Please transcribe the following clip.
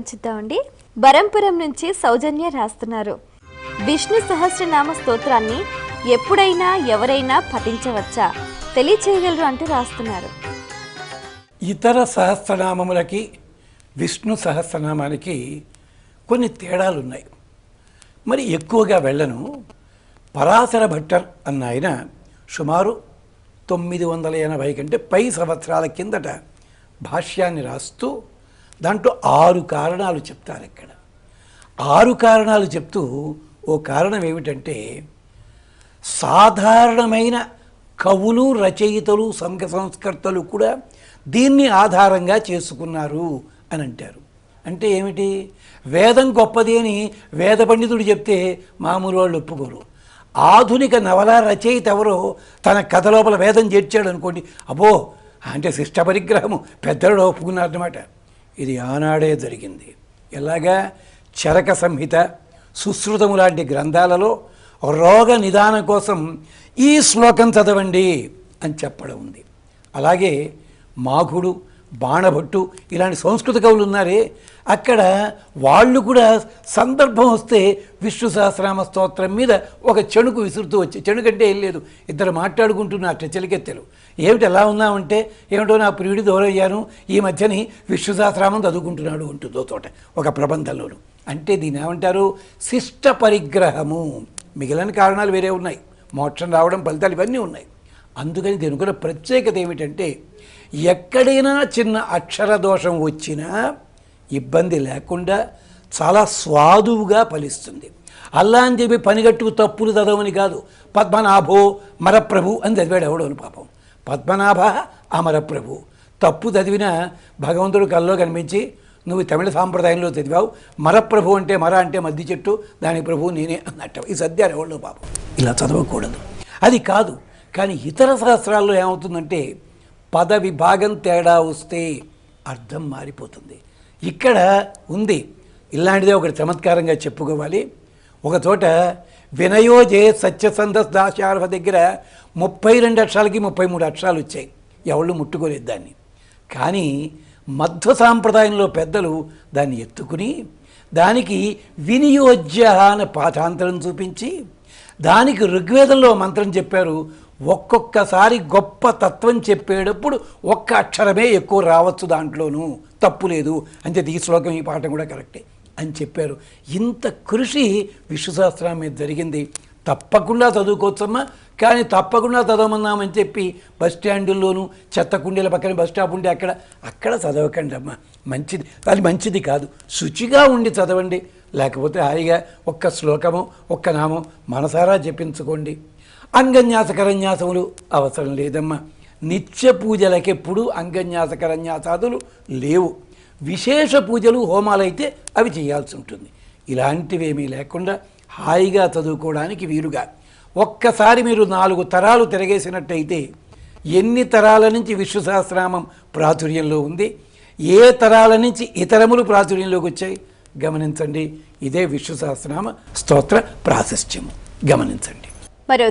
చూద్దామండి బరంపురం నుంచి సౌజన్య రాస్తున్నారు. విష్ణు సహస్రనామ స్తోత్రాన్ని ఎప్పుడైనా ఎవరైనా పఠించవచ్చా? తెలియచేయగలరు అంటూ రాస్తున్నారు. ఇతర సహస్రనామములకి విష్ణు సహస్రనామానికి కొన్ని తేడాలు ఉన్నాయి మరి ఎక్కువగా వెళ్ళను. పరాశర భట్టర్ అన్న ఆయన సుమారు తొమ్మిది వందల ఎనభై కంటే పై సంవత్సరాల కిందట భాష్యాన్ని రాస్తూ దాంట్లో ఆరు కారణాలు చెప్తారు ఇక్కడ. ఆరు కారణాలు చెప్తూ ఓ కారణం ఏమిటంటే సాధారణమైన కవులు రచయితలు సంఘ సంస్కర్తలు కూడా దీన్ని ఆధారంగా చేసుకున్నారు అని అంటారు. అంటే ఏమిటి? వేదం గొప్పది అని వేద పండితుడు చెప్తే మామూలు వాళ్ళు ఒప్పుకోరు. ఆధునిక నవల రచయిత ఎవరో తన కథ లోపల వేదం చేర్చాడు అనుకోండి అబ్బో అంటే శిష్ట పరిగ్రహము పెద్దలు ఒప్పుకున్నారన్నమాట. ఇది ఆనాడే జరిగింది. ఎలాగా? చరక సంహిత సుశ్రుతము లాంటి గ్రంథాలలో రోగ నిదానం కోసం ఈ శ్లోకం చదవండి అని చెప్పడం ఉంది. అలాగే మాఘుడు బాణభట్టు ఇలాంటి సంస్కృత కవులు ఉన్నారే అక్కడ వాళ్ళు కూడా సందర్భం వస్తే విష్ణు సహస్రామ స్తోత్రం మీద ఒక చెణుకు విసురుతూ వచ్చి చెణుకంటే ఏం లేదు ఇద్దరు మాట్లాడుకుంటున్నట్టు చెలికెత్తెలు. ఏమిటి ఎలా ఉన్నామంటే ఏమిటో నా ప్రియుడి దూరయ్యాను ఈ మధ్యని విష్ణు సహస్రామం చదువుకుంటున్నాడు ఉంటుందో తోట ఒక ప్రబంధంలోను. అంటే దీని ఏమంటారు? శిష్ట పరిగ్రహము. మిగిలిన కారణాలు వేరే ఉన్నాయి. మోక్షం రావడం ఫలితాలు ఇవన్నీ ఉన్నాయి. అందుకని దీని కూడా ప్రత్యేకత ఏమిటంటే ఎక్కడైనా చిన్న అక్షర దోషం వచ్చినా ఇబ్బంది లేకుండా చాలా స్వాదువుగా ఫలిస్తుంది. అల్లా అని చెప్పి పనిగట్టుకు తప్పులు చదవని కాదు. పద్మనాభో మరప్రభు అని చదివాడు ఎవడోని పాపం. పద్మనాభ అమరప్రభు. తప్పు చదివిన భగవంతుడు కల్లో కనిపించి నువ్వు తమిళ సాంప్రదాయంలో చదివావు. మరప్రభు అంటే మర అంటే మద్ది చెట్టు. దాని ప్రభు నేనే అన్నట్టు. ఈ సద్యాలు ఎవడో పాపం. ఇలా చదవకూడదు. అది కాదు. కానీ ఇతర శాస్త్రాల్లో ఏమవుతుందంటే పద విభాగం తేడా వస్తే అర్థం మారిపోతుంది. ఇక్కడ ఉంది. ఇలాంటిదే ఒకటి చమత్కారంగా చెప్పుకోవాలి. ఒక చోట వినయోజే సత్యసంధ దాశార్హ దగ్గర ముప్పై రెండు అక్షరాలకి ముప్పై మూడు అక్షరాలు వచ్చాయి. ఎవళ్ళు ముట్టుకోలేదు దాన్ని. కానీ మధ్వ సాంప్రదాయంలో పెద్దలు దాన్ని ఎత్తుకుని దానికి వినియోజ్య అనే పాఠాంతరం చూపించి దానికి ఋగ్వేదంలో మంత్రం చెప్పారు ఒక్కొక్కసారి గొప్ప తత్వం చెప్పేటప్పుడు ఒక్క అక్షరమే ఎక్కువ రావచ్చు దాంట్లోనూ. తప్పు లేదు. అంటే ఈ శ్లోకం ఈ పాఠం కూడా కరెక్టే అని చెప్పారు. ఇంత కృషి విశ్వశాస్త్రం మీద జరిగింది. తప్పకుండా చదువుకోవచ్చమ్మా. కానీ తప్పకుండా చదవమన్నామని చెప్పి బస్ స్టాండుల్లోనూ చెత్త కుండీల పక్కన బస్ స్టాప్ ఉంటే అక్కడ అక్కడ చదవకండి అమ్మా. మంచిది. అది మంచిది కాదు. శుచిగా ఉండి చదవండి. లేకపోతే హాయిగా ఒక్క శ్లోకము ఒక్క నామం మనసారా జపించుకోండి. అంగన్యాసకరన్యాసములు అవసరం లేదమ్మా. నిత్య పూజలకెప్పుడు అంగన్యాసకరన్యాసాదులు లేవు. విశేష పూజలు హోమాలైతే అవి చేయాల్సి ఉంటుంది. ఇలాంటివేమీ లేకుండా హాయిగా చదువుకోవడానికి వీలుగా ఒక్కసారి మీరు నాలుగు తరాలు తిరగేసినట్టయితే ఎన్ని తరాల నుంచి విశ్వసహస్రామం ప్రాచుర్యంలో ఉంది? ఏ తరాల నుంచి ఇతరములు ప్రాచుర్యంలోకి వచ్చాయి? గమనించండి. ఇదే విశ్వ సహస్రనామ స్తోత్ర ప్రాశస్త్యము. గమనించండి. మరో